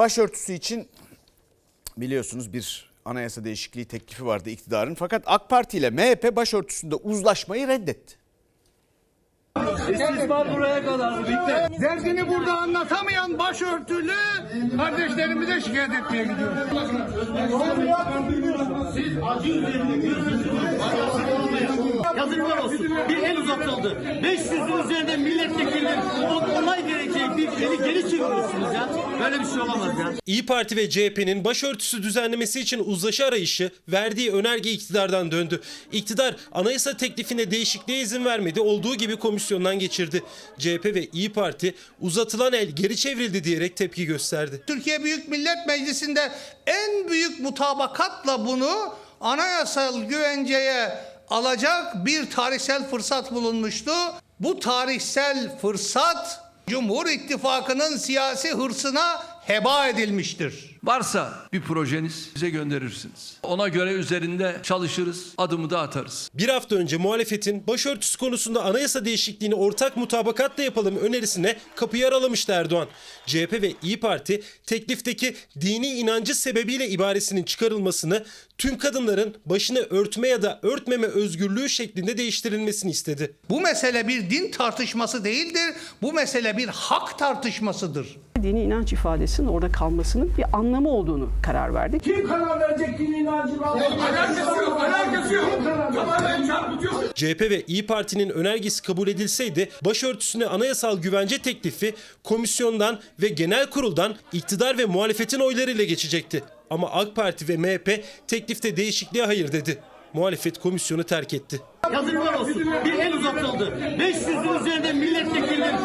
Başörtüsü için biliyorsunuz bir anayasa değişikliği teklifi vardı iktidarın. Fakat AK Parti ile MHP başörtüsünde uzlaşmayı reddetti. İstismar buraya kadar bitti. Derdini burada anlatamayan başörtülü kardeşlerimize şikayet etmeye gidiyoruz. Yazıklar olsun. Bir el uzatıldı. 500'ün üzerinde milletvekilinin onay gerekecek bir eli geri çeviriyorsunuz ya. Böyle bir şey olamaz ya. İyi Parti ve CHP'nin başörtüsü düzenlemesi için uzlaşı arayışı verdiği önerge iktidardan döndü. İktidar anayasa teklifine değişikliğe izin vermedi. Olduğu gibi komisyondan geçirdi. CHP ve İyi Parti uzatılan el geri çevrildi diyerek tepki gösterdi. Türkiye Büyük Millet Meclisi'nde en büyük mutabakatla bunu anayasal güvenceye alacak bir tarihsel fırsat bulunmuştu. Bu tarihsel fırsat Cumhur İttifakı'nın siyasi hırsına heba edilmiştir. Varsa bir projeniz bize gönderirsiniz. Ona göre üzerinde çalışırız, adımı da atarız. Bir hafta önce muhalefetin başörtüsü konusunda anayasa değişikliğini ortak mutabakatla yapalım önerisine kapıyı aralamıştı Erdoğan. CHP ve İyi Parti teklifteki dini inancı sebebiyle ibaresinin çıkarılmasını tüm kadınların başını örtme ya da örtmeme özgürlüğü şeklinde değiştirilmesini istedi. Bu mesele bir din tartışması değildir. Bu mesele bir hak tartışmasıdır. Dini inanç ifadesinin orada kalmasının bir anlamı olduğunu karar verdik. Kim karar verecek dini çarpıtıyor. CHP ve İyi Parti'nin önergesi kabul edilseydi başörtüsüne anayasal güvence teklifi komisyondan ve genel kuruldan iktidar ve muhalefetin oylarıyla geçecekti. Ama AK Parti ve MHP teklifte değişikliğe hayır dedi. Muhalefet komisyonu terk etti. Yazıklar olsun. Bir el uzatıldı. 500'ün üzerinde milletvekilinin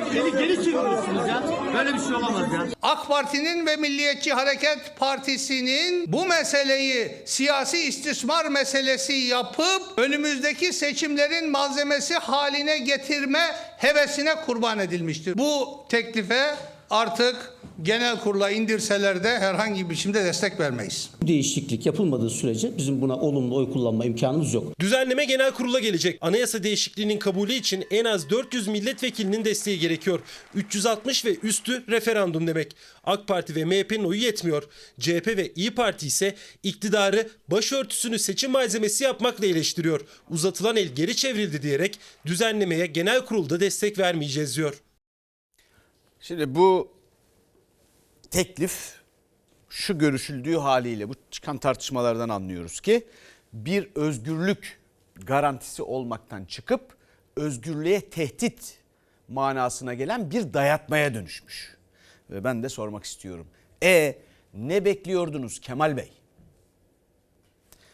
bir eli geri çeviriyorsunuz ya. Böyle bir şey olamaz ya. AK Parti'nin ve Milliyetçi Hareket Partisi'nin bu meseleyi siyasi istismar meselesi yapıp önümüzdeki seçimlerin malzemesi haline getirme hevesine kurban edilmiştir. Bu teklife artık genel kurula indirseler de herhangi bir biçimde destek vermeyiz. değişiklik yapılmadığı sürece bizim buna olumlu oy kullanma imkanımız yok. Düzenleme genel kurula gelecek. Anayasa değişikliğinin kabulü için en az 400 milletvekilinin desteği gerekiyor. 360 ve üstü referandum demek. AK Parti ve MHP'nin oyu yetmiyor. CHP ve İyi Parti ise iktidarı başörtüsünü seçim malzemesi yapmakla eleştiriyor. Uzatılan el geri çevrildi diyerek düzenlemeye genel kurulda destek vermeyeceğiz diyor. Şimdi bu teklif şu görüşüldüğü haliyle bu çıkan tartışmalardan anlıyoruz ki bir özgürlük garantisi olmaktan çıkıp özgürlüğe tehdit manasına gelen bir dayatmaya dönüşmüş. Ve ben de sormak istiyorum. E ne bekliyordunuz Kemal Bey?